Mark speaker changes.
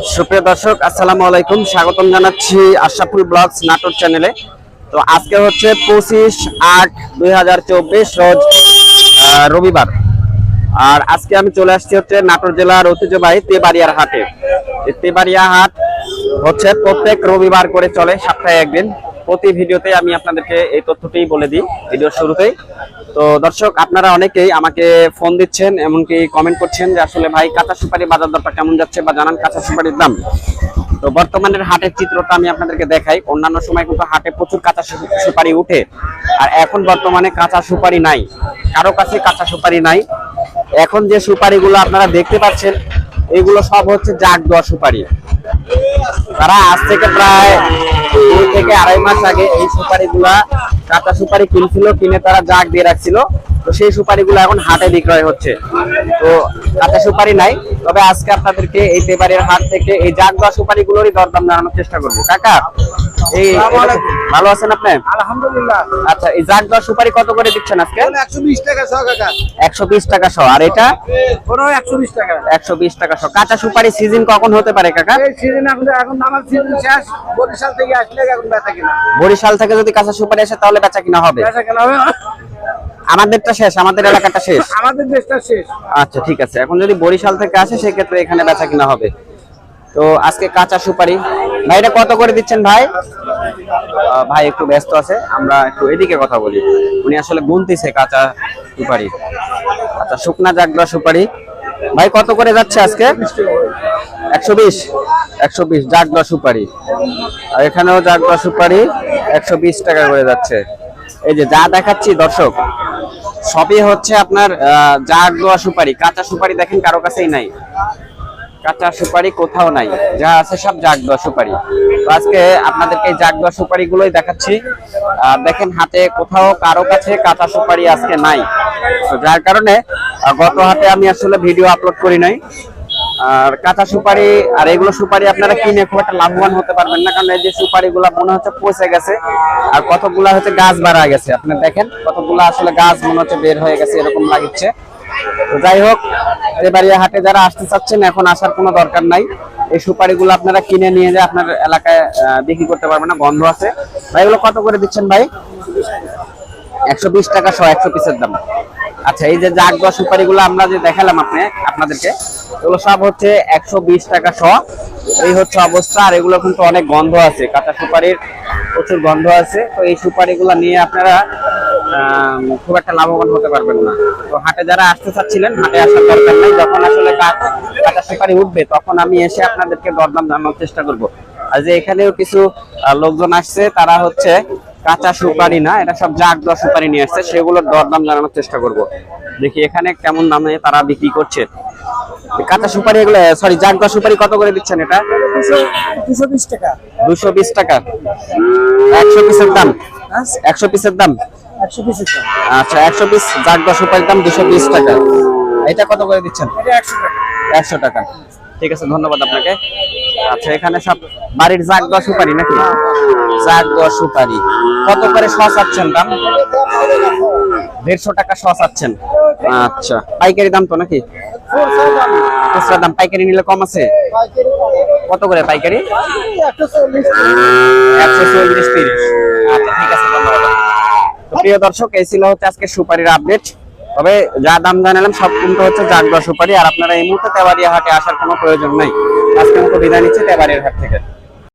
Speaker 1: সুপ্রিয় দর্শক, আসসালামু আলাইকুম। স্বাগতম জানাচ্ছি আশাফুল ব্লগস নাটোর চ্যানেলে। তো আজকে হচ্ছে পঁচিশ আট দুই রোজ রবিবার। আর আজকে আমি চলে আসছি হচ্ছে নাটোর জেলার ঐতিহ্যবাহী তেবাড়িয়ার হাটে। তেবাড়িয়া হাট হচ্ছে প্রত্যেক রবিবার করে চলে, সপ্তাহে একদিন। প্রতি ভিডিওতে আমি আপনাদেরকে এই তথ্যটি বলে দিই, ভিডিওর শুরুতেই। তো দর্শক, আপনারা অনেকেই আমাকে ফোন দিচ্ছেন, এমনকি কমেন্ট করছেন যে আসলে ভাই কাঁচা সুপারি বাজার দরটা কেমন যাচ্ছে বা জানান কাঁচা সুপারির দাম। তো বর্তমানের হাটের চিত্রটা আমি আপনাদেরকে দেখাই। অন্যান্য সময় কিন্তু হাটে প্রচুর কাঁচা সুপারি উঠে, আর এখন বর্তমানে কাঁচা সুপারি নাই। কারও কাছে কাঁচা সুপারি নাই। এখন যে সুপারিগুলো আপনারা দেখতে পাচ্ছেন, এগুলো সব হচ্ছে জাগ দেওয়া সুপারি। তারা আজ থেকে প্রায় দুই থেকে আড়াই মাস আগে এই সুপারিগুলা কাঁচা সুপারি কিনছিল, কিনে তারা জাগ দিয়ে রাখছিল। তো সেই সুপারি সুপারিগুলো এখন হাটে বিক্রয় হচ্ছে। তো কাঁচা সুপারি নাই, তবে আজকে আপনাদেরকে এই পেপারের হাট থেকে এই জাগ দেওয়া সুপারি গুলোরই দরদাম জানানোর চেষ্টা করব। কাকা, এই ভালো আছেন আপনি?
Speaker 2: আলহামদুলিল্লাহ।
Speaker 1: আচ্ছা এই জাগ দেওয়া সুপারি কত করে দিচ্ছেন আজকে?
Speaker 2: একশো বিশ টাকা ছ কাকা।
Speaker 1: একশো বিশ টাকা শ। আর এটা?
Speaker 2: একশো বিশ টাকা।
Speaker 1: একশো বিশ টাকা শ। কাঁচা সুপারি সিজন কখন হতে পারে কাকা?
Speaker 2: এই সিজন এখন এখন আমার সিজন শেষ। বরিশাল থেকে আসলে এখন বেচা কিনা।
Speaker 1: বরিশাল থেকে যদি কাঁচা সুপারি আসে তাহলে বেচা কিনা হবে?
Speaker 2: বেচা কেনা হবে।
Speaker 1: আমাদেরটা শেষ আমাদের এলাকাটা শেষ?
Speaker 2: আমাদের দেশটা শেষ।
Speaker 1: আচ্ছা ঠিক আছে। এখন যদি বরিশাল থেকে আসে সেক্ষেত্রে এখানে বেচা কিনা হবে। তো আজকে কাঁচা সুপারি ভাই এটা কত করে দিচ্ছেন ভাই? ভাই একটু ব্যস্ত আছে আমরা একটু এদিকে কথা বলি। উনি আসলে গুনতিছে কাঁচা সুপারি। আচ্ছা শুকনা জাগরা সুপারি। ভাই কত করে যাচ্ছে আজকে? একশো বিশ। একশো বিশ জাগরা সুপারি। আর এখানেও জাগরা সুপারি একশো বিশ টাকা করে যাচ্ছে। এই যে যা দেখাচ্ছি দর্শক সবই হচ্ছে আপনার আহ, জাগ সুপারি। কাঁচা সুপারি দেখেন কারও কাছেই নাই। কাঁচা সুপারি কোথাও নাই। যা আছে সব জাগ দেওয়া সুপারি। তো আজকে আপনাদেরকে এই জাগ দেওয়া সুপারি গুলোই দেখাচ্ছি দেখেন হাতে কোথাও কারও কাছে কাঁচা সুপারি আজকে নাই। তো যার কারণে গত হাতে আমি আসলে ভিডিও আপলোড করি নাই। আর কাঁচা সুপারি আর এগুলো সুপারি আপনারা কিনে খুব একটা লাভবান হতে পারবেন না, কারণ এই যে সুপারি গুলা মনে হচ্ছে পচে গেছে। আর কতগুলা হচ্ছে গাছ বাড়া গেছে। আপনি দেখেন কতগুলা আসলে গাছ মনে হচ্ছে বের হয়ে গেছে, এরকম লাগছে যাই হোক এবারিয়া হাটে যারা আসতে চাচ্ছেন, এখন আসার কোনো দরকার নাই। এই সুপারিগুলো আপনারা কিনে নিয়ে যে আপনার এলাকায় বিক্রি করতে পারবেন না, গন্ধ আছে। ভাই, এগুলো কত করে দিচ্ছেন ভাই? একশো বিশ টাকা সহ, একশো পিসের দাম। আচ্ছা এই যে জাগ দেওয়া সুপারিগুলো আমরা যে দেখালাম আপনি, আপনাদেরকে, এগুলো সব হচ্ছে একশো বিশ টাকা সহ। এই হচ্ছে অবস্থা, আর এগুলো কিন্তু অনেক গন্ধ আছে। কাঁচা সুপারির প্রচুর গন্ধ আছে। তো এই সুপারিগুলো নিয়ে আপনারা খুব একটা লাভবান হতে পারবেন না। তো হাটে যারা আসতে চাচ্ছিলেন হাটে আসার দরকার নেই যখন আসলে কাঁচা সুপারি উঠবে তখন আমি এসে আপনাদেরকে দরদাম জানানোর চেষ্টা করব। আর যে এখানেও কিছু লোকজন আসছে তারা হচ্ছে কাঁচা সুপারি না এটা সব জাগ দেওয়া সুপারি নিয়ে আসছে সেগুলোর দরদাম জানানোর চেষ্টা করব। দেখি এখানে কেমন দামে তারা বিক্রি করছে। কাঁচা সুপারি এগুলো সরি জাগ দেওয়া সুপারি কত করে দিচ্ছেন এটা?
Speaker 2: দুশো বিশ টাকা।
Speaker 1: দুশো বিশ টাকা। একশো পিসের দাম?
Speaker 2: হ্যাঁ?
Speaker 1: একশো পিসের দাম? আচ্ছা একশো পিস জাগ দশ সুপারির দাম দুশো বিশ টাকা। এটা কত করে দিচ্ছেন?
Speaker 2: একশো টাকা।
Speaker 1: ঠিক আছে ধন্যবাদ আপনাকে। আচ্ছা এখানে সব বাড়ির জাগ দেওয়া সুপারি নাকি? জাগ দেওয়া সুপারি কত করে শ চাচ্ছেন দাম? দেড়শো টাকা শ চাচ্ছেন আচ্ছা পাইকারি দাম তো নাকি? খুচরা দাম পাইকারি নিলে কম আছে? কত করে পাইকারি? একশো চল্লিশ তিরিশ আচ্ছা ঠিক আছে ধন্যবাদ তো প্রিয় দর্শক, এই ছিল হচ্ছে আজকে সুপারির আপডেট তবে যা দাম জানালাম, সব কিন্তু হচ্ছে জাগবা সুপারি, আর আপনারা এই মুহূর্তে তেবাড়িয়া হাটে আসার কোনো প্রয়োজন নাই। আজকে মতো বিদায় নিচ্ছে তেবাড়িয়ার হাট থেকে।